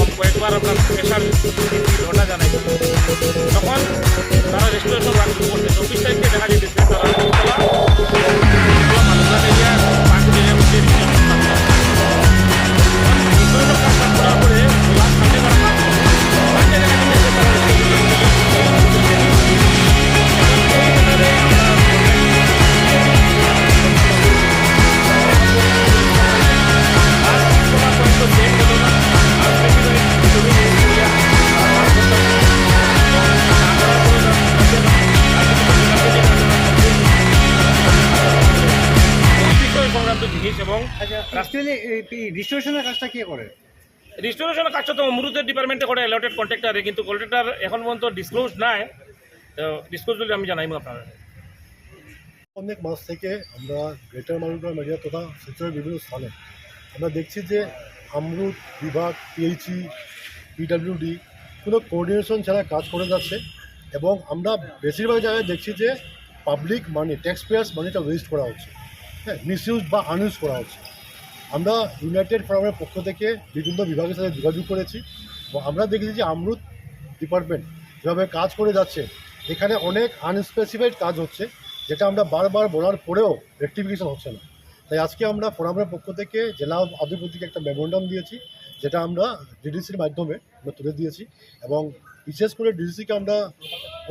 Bueno, pues vamos a hablar de esa... রিস্টোরেশনের কাজটা কে করে? রিস্টোরেশনের কাজটা তো অমরুদের ডিপার্টমেন্টে করে অ্যালটেড কন্ট্রাক্টারে কিন্তু কন্ট্রাক্টার এখন পর্যন্ত ডিসক্লোজ নাই। তো ডিসক্লোজ যদি আমি জানাইব আপনারা অনেক মাস থেকে আমরা গ্রেটার মালুগ্রাম এরিয়া তথা শিলচরের বিভিন্ন স্থানে আমরা দেখছি যে আমরুদ বিভাগ পিএইচই পিডাব্লিউডি কোনো কোঅর্ডিনেশন ছাড়া কাজ করে যাচ্ছে এবং আমরা বেশিরভাগ জায়গায় দেখছি যে পাবলিক মানি ট্যাক্স পেয়ার্স মানিটা ওয়েস্ট করা হচ্ছে। হ্যাঁ মিসইউজ বা আনইউজ করা হচ্ছে। আমরা ইউনাইটেড ফোরামের পক্ষ থেকে বিভিন্ন বিভাগের সাথে যোগাযোগ করেছি এবং আমরা দেখেছি যে আমরুদ ডিপার্টমেন্ট যেভাবে কাজ করে যাচ্ছে, এখানে অনেক আনস্পেসিফাইড কাজ হচ্ছে, যেটা আমরা বারবার বলার পরেও রেক্টিফিকেশন হচ্ছে না। তাই আজকে আমরা ফোরামের পক্ষ থেকে জেলা আধিপতিকে একটা মেমোরান্ডাম দিয়েছি, যেটা আমরা ডিডিসির মাধ্যমে আমরা তুলে দিয়েছি এবং বিশেষ করে ডিডিসিকে আমরা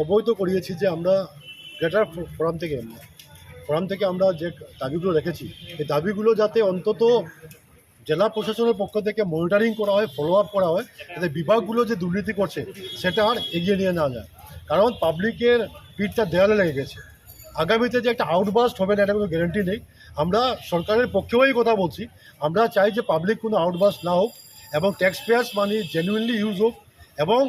অবহিত করিয়েছি যে আমরা গ্রেটার ফোরাম থেকে। ফোরাম থেকে আমরা যে দাবিগুলো রেখেছি, এই দাবিগুলো যাতে অন্তত জেলা প্রশাসনের পক্ষ থেকে মনিটরিং করা হয় ফলো আপ করা হয়, যাতে বিভাগগুলো যে দুর্নীতি করছে, সেটা আর এগিয়ে নিয়ে না যায়। কারণ পাবলিকের পিঠটা দেয়ালে লেগে গেছে। আগামীতে যে একটা আউটবাস্ট হবে না, এটা কোনো গ্যারান্টি নেই। আমরা সরকারের পক্ষেও কথা বলছি। আমরা চাই যে পাবলিক কোনো আউটবাস্ট না হোক এবং tax payers money genuinely use হোক এবং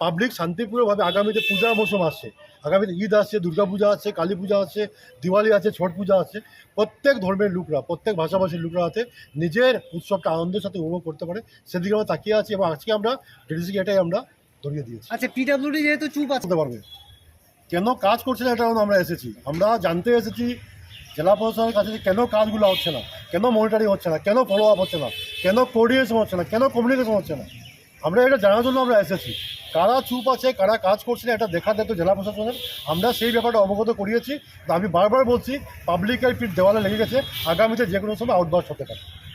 পাবলিক শান্তিপূর্ণভাবে আগামীতে পূজা মৌসুম আসছে। আগামীতে ঈদ আসছে দুর্গা পূজা আছে কালী পূজা আছে দিওয়ালি আছে ছট পূজা আছে প্রত্যেক ধর্মের লোকরা প্রত্যেক ভাষাভাষীর লোকরা যাতে নিজের উৎসবটা আনন্দের সাথে উপভোগ করতে পারে সেদিকে আমরা তাকিয়ে আছি এবং আজকে আমরা ডিডিসিকে এটাই আমরা ধরিয়ে দিয়েছি। আচ্ছা পিডাব্লিউডি যেহেতু চুপ আছে। করতে পারবে। কেন কাজ করছে না এটা আমরা এসেছি। আমরা জানতে এসেছি জেলা প্রশাসনের কাছে কেন কাজগুলো হচ্ছে না কেন মনিটরিং হচ্ছে না কেন ফলো আপ হচ্ছে না কেন কোঅর্ডিনেশন হচ্ছে না কেন কমিউনিকেশন হচ্ছে না। আমরা এটা জানার জন্য আমরা এসেছি। কারা চুপ আছে, কারা কাজ করছে না, এটা দেখার দায়িত্ব জেলা প্রশাসনের। আমরা সেই ব্যাপারটা অবগত করিয়েছি। আমি বারবার বলছি পাবলিকের পিঠ দেওয়ালে লেগে গেছে। আগামীতে যে কোনো সময় আউটবাস হতে পারে।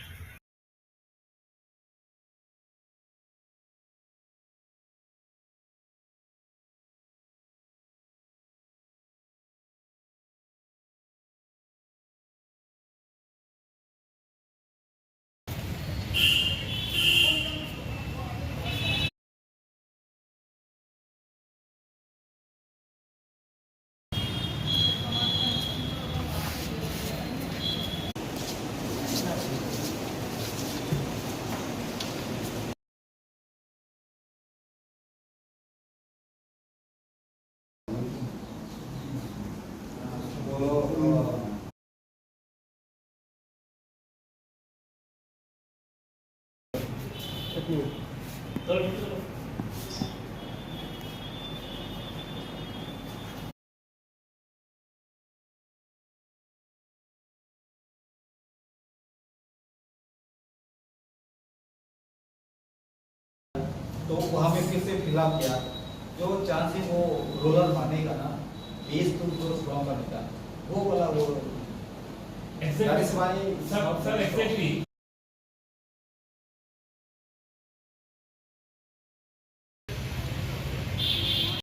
तो वहाँ पे फिर से फिलअप किया। जो है वो रोलर मारने का ना बेस तो स्ट्रॉन्ग बनेगा वो वाला वो Exactly.